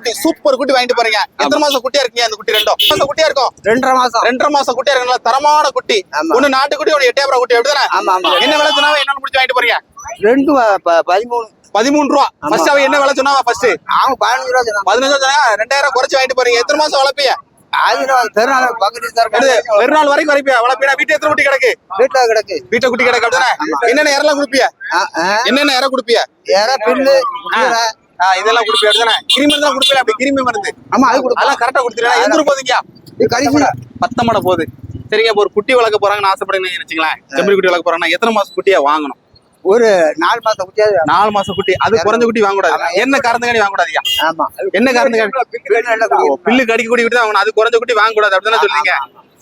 குட்டி சூப்பர் குட்டி வாங்கிட்டு போறீங்க. எத்தனை மாசம் குட்டியா இருக்கீங்க? அந்த குட்டி ரெண்டும் மாசம் குட்டியா இருக்கும் ரெண்டரை மாசம். ரெண்டரை மாசம் குட்டியா இருக்கு நல்ல தரமான குட்டி. ஒண்ணு நாட்டுக்குட்டி ஒண்ணு எட்டயபுரம் குட்டி. அப்படிதானே. என்ன விலை சொன்னாவே என்ன முடிச்சு வாங்கிட்டு போறீங்க? ரெண்டு பதிமூணு. பதிமூணு ரூபா. ஃபர்ஸ்ட் அவ என்ன விலை சொன்னாவா ஃபர்ஸ்ட் அவங்க பதினஞ்சு ரூபா பதினஞ்சு ரூபா சொன்னா ரெண்டாயிரம் குறைச்சு வாங்கிட்டு போறீங்க. எத்தனை மாசம் வளர்ப்பீங்க? பெருநாள் வரைக்கும் வரைப்பியா வளர்ப்பீங்க. வீட்டு எத்தனை குட்டி கிடக்கு? வீட்டுல கிடக்கு. வீட்டை குட்டி கிடக்கு அப்படிதானே? என்னென்ன இறலாம் கொடுப்பிய ஆ. என்னென்ன இற கொடுப்பிய யாரா பில்லு இதெல்லாம் கொடுப்பிய அப்படிதானே? கிருமி மருந்து கொடுப்பியா அப்படி கிருமி மருந்து. ஆமா அது அதெல்லாம் கரெக்டா கொடுத்துருக்கா எந்த ஊர் போதுங்க இது கரிசி பத்தமடை. போகுது. சரிங்க இப்போ ஒரு குட்டி வளர்க்க போறாங்கன்னு ஆசைப்படுறீங்கன்னு வச்சுங்களேன் செம்பரி குட்டி வளர்க்க போறாங்கன்னா எத்தனை மாசம் குட்டியா வாங்கணும்? ஒரு நாலு மாசம் வேணும். நாலு மாசம் குட்டி. அது குறைஞ்ச குட்டி வாங்கக்கூடாது. என்ன காரணத்துக்காண்டி வாங்கக்கூடாதுயா ஆமா. என்ன காரணத்துக்காண்டி? பில்லு கடிக்க குட்டி விட்டு தான் வாங்கணும். அது குறைஞ்ச குட்டி வாங்கக்கூடாது அப்படிதானே சொல்றீங்க?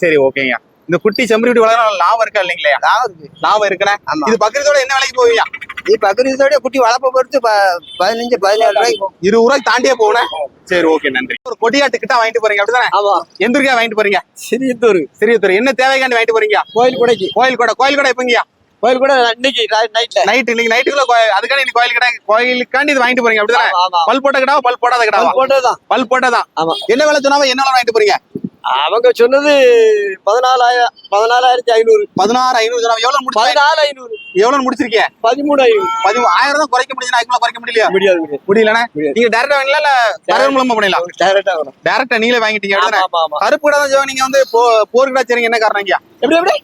சரி ஓகேங்க. இந்த குட்டி செம்பரி குட்டி வளர்க்க லாபம் இருக்கா இல்லைங்களா? லாபம் இருக்கு. லாபம் இருக்குண்ணே. இது பக்கத்தோட என்ன விலைக்கு போவீங்க? இது பக்கத்தோட குட்டி வளர்ப்ப பொறுத்து பதினஞ்சு பதினேழு ரூபாய்க்கு. இருபது ரூபாய்க்கு தாண்டியே போகணும் சரி ஓகே நன்றி. ஒரு கொடியாட்டு கிட்ட வாங்கிட்டு போறீங்க அப்படிதானே? ஆமா. எந்த ஊருக்கா வாங்கிட்டு போறீங்க? சிறியத்தூர். சிறியத்தூர். என்ன தேவைக்காண்டி வாங்கிட்டு போறீங்க? கோயில் கொடைக்கு. கோயில் கூட கோயில் கூட எப்பங்கயா கோயில் கூட இன்னைக்கு நைட்ல நைட் இன்னைக்கு நைட்டுக்குள்ள அதுக்காண்டி இன்னைக்கு கோயில் கடை கோயிலுக்காண்டி இது வாங்கிட்டு போறீங்க அப்படிதானே? ஆமா பல் போட்ட கிடாவா? பல் போடாத கிடாவா? போட்டதுதான். பல் போட்டதான் ஆமா. என்ன விலை சொன்னாவா என்ன விலை வாங்கிட்டு போறீங்க? அவங்க சொன்னது பதினாலாயிரம் பதினாலாயிரத்தி ஐநூறு. பதினாறு ஐநூறு எவ்வளவு முடிச்சு பதினாலு ஐநூறு. எவ்வளவு முடிச்சிருக்கீங்க? பதிமூணு ஐநூறு. பதிமூ ஆயிரம் தான் குறைக்க முடியும் அதுக்குள்ள குறைக்க முடியலையா? முடியாது முடியாது. முடியாது. நீங்க டேரக்டா வாங்கலாம் இல்ல தரவு மூலமா பண்ணலாம் டேரக்டா வரும் டேரக்டா நீங்களே வாங்கிட்டீங்க. கருப்பு கடை தான் செய்வாங்க. நீங்க வந்து போ- போர் கடை செய்றீங்க. என்ன காரணம் எப்படி எப்படி?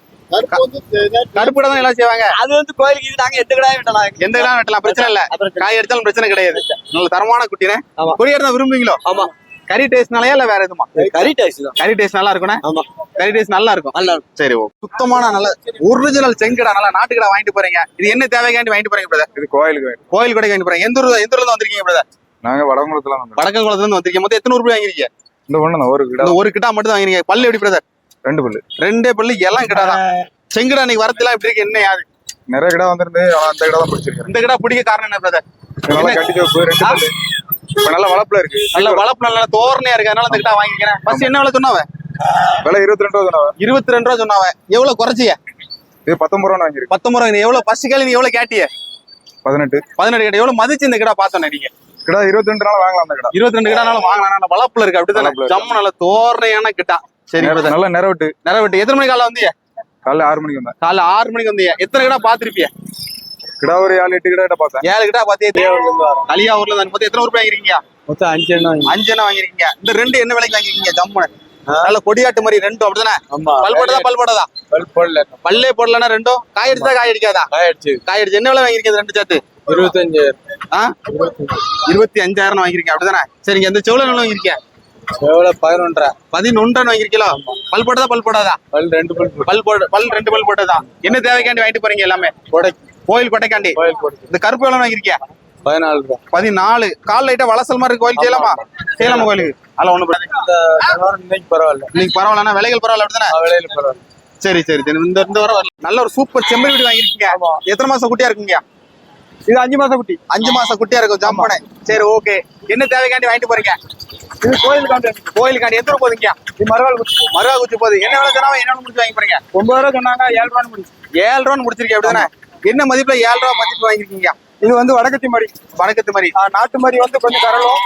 கருப்பு தான் எல்லாம் செய்வாங்க. அது வந்து கோயிலுக்கு இது நாங்க எந்த கடாயும் வெட்டலாம். எந்த இடம் வெட்டலாம். பிரச்சனை இல்ல. அப்புறம் காய் அடிச்சாலும் பிரச்சனை கிடையாது. நல்ல தரமான குட்டினே. கொடி எடுத்தா விரும்புவீங்களோ? ஆமா. கறி டேஸ்ட்னாலயா இல்ல வேற எதுமா? கறி டாக்ஸி தான். கறி டேஸ்ட் நல்லா இருக்கும்ண்ணே ஆமா. கறி டேஸ்ட் நல்லா இருக்கும். நல்லா இருக்கும். சரி ஓ. சுத்தமான நல்ல ஒரிஜினல் செங்கடா நல்ல நாட்டுக்கடா வாங்கிட்டு போறீங்க. இது என்ன தேவைக்காண்டி வாங்கிட்டு போறீங்க பிரதர் இது கோயிலுக்கு வேணும் கோயில் கூட வாங்கிட்டு போறீங்க. எந்த ஊர் எந்த ஊர்ல இருந்து வந்திருக்கீங்க பிரதர் நாங்க வடகுளத்துல வந்தோம் வடக்கு குளத்துல இருந்து வந்திருக்கீங்க. மொத்தம் எத்தனை ரூபாய் வாங்கிருக்கீங்க? இந்த ஒண்ணு ஒரு கிடா. இந்த ஒரு கிட்டா மட்டும் தான் வாங்கிருக்கீங்க. பல்லு எப்படி பிரதர் ரெண்டு பல்லு. ரெண்டே பல்லு எல்லாம் கிட்டா தான். செங்கடா இன்னைக்கு வரதுலாம் எப்படி இருக்கு? என்ன யாது நிறைய கிடா வந்திருந்து அந்த கிடா தான் பிடிச்சிருக்கேன். இந்த கிடா பிடிக்க காரணம் என்ன பிரதர் நல்லா கட்டி சோப்பு ரெண்டு பல்லு. இப்ப நல்ல வளப்புல இருக்கு. நல்ல வளப்பு நல்ல தோரணையா இருக்கு. அதனால கிட்டா வாங்கிக்கிறேன். ஃபர்ஸ்ட் என்ன விலை சொன்னாவ? விலை இருபத்தி ரெண்டு ரூபா தானே இருபத்தி ரெண்டு ரூபா சொன்னாவ. எவ்வளவு குறைச்சிய? இது பத்தொன்பது ரூபா வாங்கிருக்கு பத்தொன்பது ரூபா எவ்வளவு ஃபர்ஸ்ட் கேள்வி நீ எவ்வளவு கேட்டிய? பதினெட்டு. பதினெட்டு கேட்ட. எவ்வளவு மதிச்சு இந்த கிடா பார்த்தோம் நீங்க? கிடா இருபத்தி ரெண்டு நாள் வாங்கலாம் அந்த கிடா இருபத்தி ரெண்டு கிடானாலும் வாங்கலாம் வளப்புல இருக்கு. அப்படிதான்? வளப்புல. ஜம்மு நல்ல தோரணையான கிட்டா. சரி நல்ல நிறவிட்டு நிறைவேட்டு எத்தனை மணி காலைல வந்தீங்க காலைல ஆறு மணிக்கு வந்தேன். காலைல ஆறு மணிக்கு வந்தீங்க எத்தனை கிடா பாத்திருப்பிய கிடா ஒரு ஏழு எட்டு கிடா கிட்ட பார்த்தேன். ஏழு கிடா பாத்தியே கலியா ஊர்ல தான் மொத்தம் எத்தனை ரூபாய் வாங்கிருக்கீங்க? மொத்தம் அஞ்சு எண்ணம் அஞ்சு என்ன வாங்கிருக்கீங்க. இந்த ரெண்டு என்ன விலைக்கு வாங்கிருக்கீங்க? ஜம்மு நல்ல கொடியாட்டு மாதிரி ரெண்டும் அப்படிதானே? ஆமா. பல் போட்டதா பல் போட்டதா பல் போடல. பல்லே போடலன்னா ரெண்டும்? காய் அடிச்சா காய் அடிக்காதா? காய் அடிச்சு. என்ன விலை வாங்கிருக்கீங்க ரெண்டு சேர்த்து. இருபத்தஞ்சு. ஆ? இருபத்தி அஞ்சாயிரம் வாங்கிருக்கீங்க அப்படிதானே? சரிங்க இந்த செவ்வளவு நல்லா வாங்கிருக்கீங்க எவ்வளவு பதினொன்றரை. பதினொன்றரை வாங்கிருக்கீங்களா பல் போட்டதா பல் போடாதா? பல் ரெண்டு பல் பல் போட பல் ரெண்டு பல் போட்டதா? என்ன தேவைக்காண்டி வாங்கிட்டு போறீங்க எல்லாமே? கோயில் கொட்டைக்காண்டி இந்த கருப்பு எவ்வளவு வாங்கிருக்கியா பதினாலு ரூபா. பதினாலு. கால் லைட்டா வளசல் மாதிரி இருக்கு கோயில் செய்யலாமா? செய்யலாமா கோயிலுக்கு? அதெல்லாம் ஒண்ணு இன்னைக்கு பரவாயில்ல. இன்னைக்கு பரவாயில்லன்னா விலைகள் பரவாயில்ல அப்படிதானே? விலையில பரவாயில்ல. சரி சரி சரி. இந்த இந்த வர. நல்ல ஒரு சூப்பர் செம்பரி வீடு வாங்கிருக்கீங்க எத்தனை மாசம் குட்டியா இருக்குங்க இது அஞ்சு மாசம் குட்டி. அஞ்சு மாசம் குட்டியா இருக்கும். ஜம்பனை சரி ஓகே என்ன தேவைக்காண்டி வாங்கிட்டு போறீங்க? இது கோயில் காண்டு. கோயிலுக்காண்டி. எத்தனை போதுங்க இது மறுவாள் குட்டி. மருவா குச்சி போகுது என்ன வேலை சொன்னா என்ன முடிச்சு வாங்கி போறீங்க? ஒன்பது ரூபா சொன்னாங்க ஏழு ரூபான்னு முடிச்சு. ஏழு ரூபான்னு முடிச்சிருக்கீங்க அப்படிதானே? என்ன மதிப்புல ஏழு ரூபா மதிப்பு வாங்கிருக்கீங்க இது வந்து வடக்கத்தி மாதிரி வணக்கத்து மாதிரி நாட்டு மாதிரி வந்து கொஞ்சம் கரலும்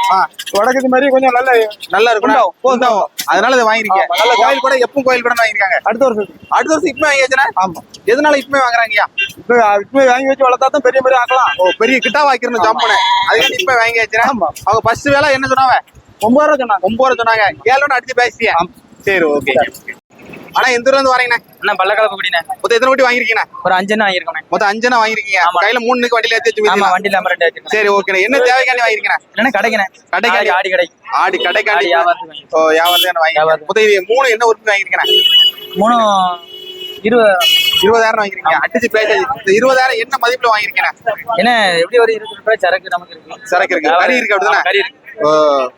வடக்கத்தி மாதிரி கொஞ்சம் நல்ல நல்லா இருக்கும். போதும் அதனால இதை வாங்கிருக்கீங்க ஆமா, நல்ல கோயில் கூட எப்பவும் கோயில் கூட வாங்கிருக்காங்க அடுத்த வருஷம். அடுத்த வருஷம் இப்பமே வாங்கியாச்சுன்னா ஆமா. எதனால இப்பமே வாங்குறாங்கய்யா? இப்போ இப்போ வாங்கி வச்சு வளர்த்தா தான் பெரிய பெரிய ஆக்கலாம். ஓ பெரிய கிட்டா வாங்கிக்கணும் ஜம்பனை. அதுக்காண்டி இப்ப வாங்கியாச்சுன்னா ஆமா. அவங்க ஃபர்ஸ்ட் வேலை என்ன சொன்னாங்க? ஒன்பது ரூபா சொன்னாங்க. ஒன்பது ரூபா சொன்னாங்க. ஏழு அடிச்சு பேசிட்டியா. சரி ஓகே ஆனா எந்த ஊர்ல இருந்து வரீங்கண்ணே அண்ணா பல்லக்கலப்பு குடிண்ணே மொத்தம் எத்தனை வட்டி வாங்கிருக்கீங்க ஒரு அஞ்செண்ணா வாங்கியிருக்கோண்ணே மொத்தம் அஞ்சனா வாங்கிருக்கீங்க. கையில மூணு நிக்கு வண்டியில ஏத்தி வச்சு ஆமா மிதிக்கலாம். வண்டியில அமரண்ட் வச்சிருக்கேன் சரி ஓகே என்ன தேவைக்காண்டி வாங்கிருக்கீங்க இல்லைன்னா கடைக்குண்ணே. கடைக்காண்டி? ஆடி கடை. ஆடி கடைக்காண்டி. ஓ வியாபாரத்துக்கு. வாங்கி. மொத்தம் இது மூணு என்ன உறுப்பு வாங்கிருக்கீங்க மூணு இருபது இருபதாயிரம் வாங்கிருக்கீங்க அடிச்சு பேச இருபதாயிரம் என்ன மதிப்புல வாங்கிருக்கீங்க என்ன எப்படி ஒரு இருபது ரூபாய் சரக்கு நமக்கு இருக்கு. சரக்கு இருக்கு. கறி இருக்கு அப்படிதானே? கறி இருக்கு.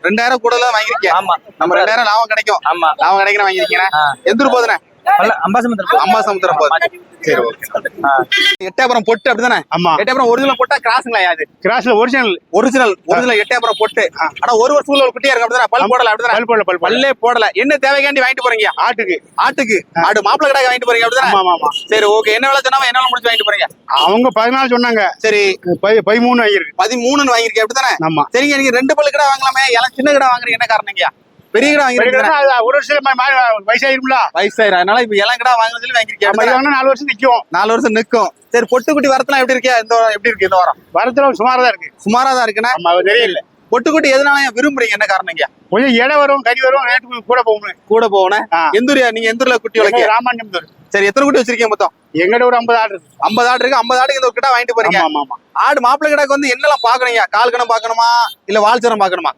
ரெண்டாயிரம் கூட வாங்கிருக்கீங்க ஆமா. நம்ம ரெண்டாயிரம் லாபம் கிடைக்கும். ஆமா. லாபம் கிடைக்கிற வாங்கிருக்கீங்க. எந்த ஊர் போதுண்ணே பல்ல அம்பாசமுத்திரம் போகுது சரி ஓகே எட்டாபுரம் பொட்டு. அப்படிதானே? ஆமா. எட்டாபுரம் ஒரிஜினல் போட்டா கிராஸுங்களா அது கிராஸ்ல ஒரிஜினல் ஒரிஜினல் ஒரிஜினல் எட்டாபுரம் பொட்டு. ஆனா ஒரு வருஷம் ஒரு குட்டியா இருக்கு அப்படிதானே? பல் போடல அப்படிதானே? பல் போடல பல் பல்லே போடல. என்ன தேவைக்காண்டி வாங்கிட்டு போறீங்க? ஆட்டுக்கு. ஆட்டுக்கு. ஆடு மாப்பிள கடாய் வாங்கிட்டு போறீங்க அப்படிதானே? ஆமா ஆமா சரி ஓகே என்ன வேலை சொன்னா என்ன முடிச்சு வாங்கிட்டு போறீங்க? அவங்க பதினாலு சொன்னாங்க. சரி. பதி- பதிமூணு ஆகிருக்கு பதிமூணுன்னு வாங்கிருக்கேன் அப்படிதானே? ஆமா. சரிங்க நீங்க ரெண்டு பல்லு கடை வாங்கலாமே. எல்லாம் சின்ன கடை வாங்குறீங்க. என்ன காரணங்க பெரிய கடை வாங்கிருக்கீங்க ஒரு வருஷம் வயசாயிரும்ல? வயசாயிரம். அதனால இப்ப இளம் கடை வாங்குறது சொல்லி வாங்கிருக்கேன் நாலு வருஷம் நிக்கும். நாலு வருஷம் நிக்கும். சரி பொட்டு குட்டி வரத்தெல்லாம் எப்படி இருக்கே? இந்த எப்படி இருக்கு? இந்த வாரம்? வரத்துல சுமாரா தான் இருக்கு. சுமாரா தான் இருக்குன்னா தெரியல. பொட்டுக்குட்டி எதனால விரும்புறீங்க? என்ன காரணங்க கொஞ்சம் இலை வரும் கறி வரும் ரேட்டு கூட போகணும் கூட போகணும். எந்தூரியா? நீங்க எந்தூர்ல குட்டி வளர்க்க ராமாண்யம் தரும் சரி எத்தனை குட்டி வச்சிருக்கீங்க மொத்தம்? எங்கிட்ட ஒரு ஐம்பது ஆடு இருக்கு. ஐம்பது ஆடு இருக்கு. ஐம்பது ஆடுக்கு இந்த ஒரு கிட்ட வாங்கிட்டு போறீங்க? ஆமா ஆடு மாப்பிள்ளை கிடாக்கு வந்து என்னெல்லாம் பாக்கணுங்க கால் கணம் பாக்கணுமா இல்ல வால்சரம் பாக்கணுமா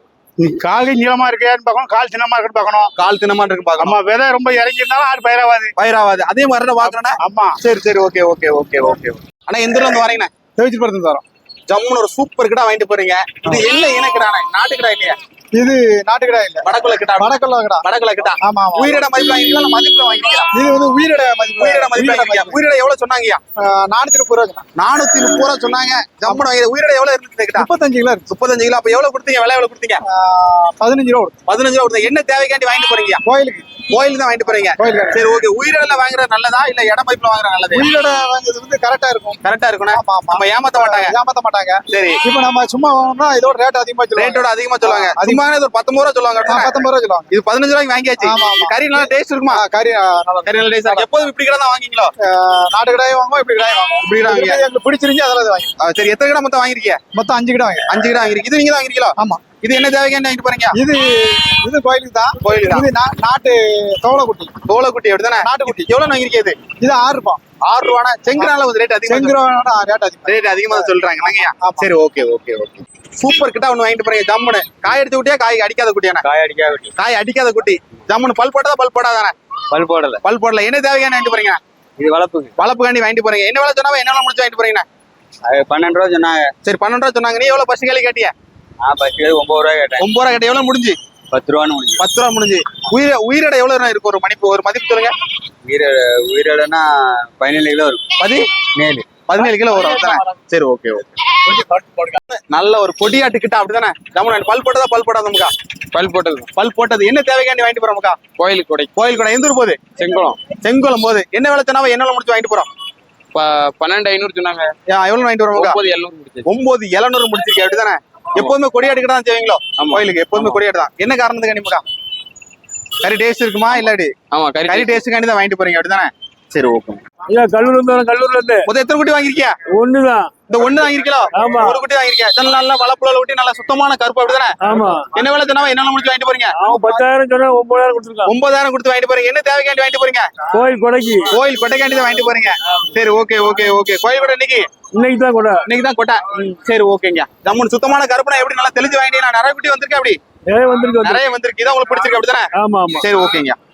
கால் நீளமா இருக்கான்னு பார்க்கணும் கால் சின்னமா இருக்குன்னு பார்க்கணும். கால் தினமா இருக்கு பாக்கணும் ஆமா விதை ரொம்ப இறங்கிருந்தாலும் ஆடு பயிராவாது. பயிராவாது. அதே மாதிரி பாக்கணும்னா ஆமா. சரி சரி ஓகே ஓகே ஓகே ஓகே ஆனா எந்த ஊர்ல இருந்து வரீங்கண்ணா தவிச்சு படுத்து தரோம் ஜம்முன்னு ஒரு சூப்பர் கிடா வாங்கிட்டு போறீங்க. இது என்ன இனக்கிடாண்ணா? நாட்டு கிடா இல்லையா? இது நாட்டு கடை இல்ல. வடக்குள்ள கிட்டா? வடக்கல்ல கடை வடக்குள்ள கிட்டா? ஆமா உயிரிட மதிப்பு வாங்கிக்கலாம் மதிப்புல வாங்கிக்கலாம். இது வந்து உயிரிட மதிப்பு. உயிரிட மதிப்பு உயிரிட எவ்வளவு சொன்னாங்கய்யா? நானூத்தி முப்பது ரூபா நானூத்தி முப்பது ரூபா சொன்னாங்க. ஜம்முன்னு வாங்கி உயிரிட எவ்வளவு இருந்துச்சு கிட்டா? முப்பத்தஞ்சு கிலோ இருக்கு முப்பத்தஞ்சு கிலோ. அப்ப எவ்வளவு கொடுத்தீங்க? விலை எவ்வளவு கொடுத்தீங்க? பதினஞ்சு ரூபா பதினஞ்சு ரூபா கொடுத்தீங்க என்ன தேவைக்காண்டி வாங்கிட்டு போறீங்க கோயிலுக்கு. கோயில் தான் வாங்கிட்டு போறீங்க. சரி ஓகே. உயிரிடல வாங்குறது நல்லதா? இல்ல இட மதிப்புல வாங்குறது நல்லது? உயிரிட வாங்குறது வந்து கரெக்டா இருக்கும். கரெக்டா ஆமா நம்ம ஏமாத்த மாட்டாங்க? ஏமாத்த மாட்டாங்க. சரி. இப்ப நம்ம சும்மா இதோட ரேட் அதிகமா ரேட்டோட அதிகமா சொல்லுவாங்க. அதிகமா. இது ஒரு பத்தொன்பது ரூபா சொல்லுவாங்க? பத்தொன்பது ரூபா சொல்லுவாங்க இது பதினஞ்சு ரூபாய்க்கு வாங்கியாச்சு. கறி நல்லா டேஸ்ட் இருக்குமா? கறி நல்லா கறி நல்ல டேஸ்ட் எப்போதும் இப்படி கடை தான் வாங்கிங்களோ நாட்டு கடாயும் வாங்குவோம் இப்படி கடாயும் வாங்குவோம். இப்படி வாங்கி எங்களுக்கு பிடிச்சிருந்துச்சு அதெல்லாம் வாங்கி சரி எத்தனை கடை மொத்தம் வாங்கிருக்கீங்க மொத்தம் அஞ்சு கடை வாங்கி அஞ்சு கடை வாங்கிருக்கு இது நீங்க தான் வாங்கிருக்கீங்களோ ஆமா. இது என்ன தேவைக்காண்டி வாங்கிட்டு போறீங்க? இது இது கோயிலுக்கு தான். கோயிலுக்கு. இது நாட்டு தோளக்குட்டி தோலக்குட்டி அப்படிதானே? நாட்டுக்குட்டி. எவ்வளவு வாங்கிருக்கீங்க இது? இது ஆறு ரூபாய் ஆறு ரூபானா? செங்கனால ஒரு ரேட் அதிகமா செங்குரோட ரேட் அதிகம் ரேட் அதிகமா சொல்றாங்க. சரி ஓகே ஓகே ஓகே சூப்பர் கிட்ட ஒண்ணு வாங்கிட்டு போறீங்க ஜம்முன்னு. காய் எடுத்து குட்டியா காய் அடிக்காத குட்டியாண்ணா காய் அடிக்கா வெட்டி காய் அடிக்காத குட்டி. ஜம்முன்னு பல் போட்டதா பல் போடாதானே? பல் போடல. பல் போடல. என்ன தேவைக்காண்டி வாங்கிட்டு போறீங்க? இது வளர்ப்புக்கு வளப்புக்காண்டி வாங்கிட்டு போறீங்க. என்ன வேலை சொன்னா என்ன முடிச்சு வாங்கிட்டு போறீங்க? அது பன்னெண்டு ரூபா சொன்னாங்க. சரி பன்னெண்டு ரூபா சொன்னாங்க. நீ எவ்வளவு பஸ் கேள்வி கேட்டிய? நான் பத்து ஒன்பது ரூபா கேட்டேன். ஒன்பது ரூபா கேட்ட எவ்வளவு முடிஞ்சு? பத்து ரூபான்னு முடிஞ்சு. பத்து ரூபா முடிஞ்சு. உயிர உயிரிட எவ்வளவு நேரம் இருக்கும் ஒரு மணிப்பு ஒரு மதிப்பு சொல்லுங்க. உயிர உயிரோடனா பதினேழு கிலோ இருக்கும் பதி மேலு பதினேழு கிலோ வரும். சரி ஓகே ஓகே. நல்ல ஒரு பொடியாட்டு கிட்ட அப்படிதானே ஜம்முன்னு பல் போட்டதா பல் போடாத முக்கா பல் போட்டது. பல் போட்டது. என்ன தேவைக்காண்டி வாங்கிட்டு போறோம் முக்கா கோயிலுக்கு கொடை. கோயில் கூட. எந்த ஊர் போகுது? செங்குளம். செங்கோலம் போகுது. என்ன வேலை சொன்னாவ என்ன முடிச்சு வாங்கிட்டு போறோம்? பன்னெண்டு ஐநூறு சொன்னாங்க. எவ்வளவு வாங்கிட்டு வரோம் ஒன்பது எழுநூறு முடிச்சிருக்கேன் அப்படிதானே? எப்போதுமே கொடியாட்டு கிட்ட தான் செய்வீங்களோ? கோயிலுக்கு எப்போதுமே கொடியாட்டு தான். என்ன காரணத்துக்கு முக்கா கறி டேஸ்ட் இருக்குமா இல்லாடி ஆமா கறி கறி டேஸ்ட்டுக்காண்டி தான் வாங்கிட்டு போறீங்க அப்படிதானே? சரி ஓகே கல்லூர் இருந்து கல்லூர்ல இருந்து. மொத்தம் எத்தனை குட்டி வாங்கிருக்கியா ஒண்ணுதான். இந்த ஒண்ணு ஆமா. ஒரு குட்டி வாங்கிருக்கியா நல்ல நல்ல வளப்புல குட்டி நல்ல சுத்தமான கருப்பு அப்படிதானே? ஆமா. என்ன வேலை சொன்னாவ என்ன முடிச்சு வாங்கிட்டு போறீங்க? அவன் பத்தாயிரம் சொன்னா ஒன்பதாயிரம் கொடுத்துருக்கான் ஒன்பதாயிரம் கொடுத்து வாங்கிட்டு போறீங்க. என்ன தேவைக்காண்டி வாங்கிட்டு போறீங்க? கோயில் கொடைக்கு. கோயில் கொட்டைக்காண்டி தான் வாங்கிட்டு போறீங்க. சரி ஓகே ஓகே ஓகே. கோயில் கூட இன்னைக்கு? இன்னைக்கு தான் கொடை. இன்னைக்கு தான் கொட்டை? சரி ஓகேங்க. ஜம்முன் சுத்தமான கருப்புனா எப்படி நல்லா தெளிஞ்சு வாங்கிட்டீங்க நிறைய குட்டி வந்திருக்கு அப்படி? நிறைய வந்திருக்கு வந்து. நிறைய வந்திருக்கு. இதான் உங்களுக்கு பிடிச்சிருக்கு அப்படிதானே? ஆமா ஆமா. சரி ஓகேங்க.